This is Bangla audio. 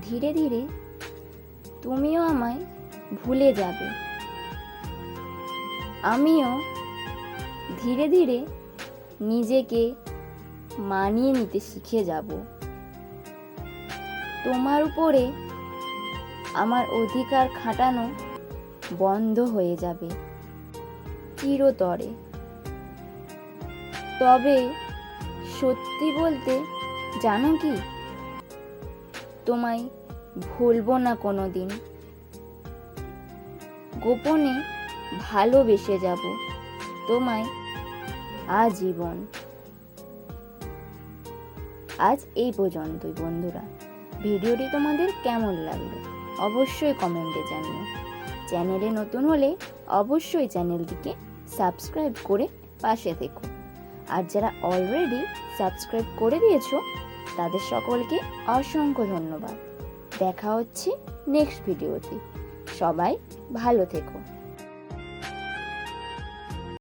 ধীরে ধীরে তুমিও আমায় ভুলে যাবে। আমিও ধীরে ধীরে নিজেকে মানিয়ে নিতে শিখে যাব। তোমার উপরে আমার অধিকার খাটানো বন্ধ হয়ে যাবে চিরতরে। তবে সত্যি বলতে জানো কি? তোমায় ভুলবো না কোনো দিন গোপনে ভালোবেসে যাব তোমায় আজীবন। আজ এই পর্যন্তই বন্ধুরা। ভিডিওটি তোমাদের কেমন লাগল অবশ্যই কমেন্টে জানিও। চ্যানেলে নতুন হলে অবশ্যই চ্যানেলটিকে সাবস্ক্রাইব করে পাশে থেকো। আর যারা অলরেডি সাবস্ক্রাইব করে দিয়েছ তাদের সকলকে অসংখ্য ধন্যবাদ। দেখা হচ্ছে নেক্সট ভিডিওতে সবাই ভালো থেকো।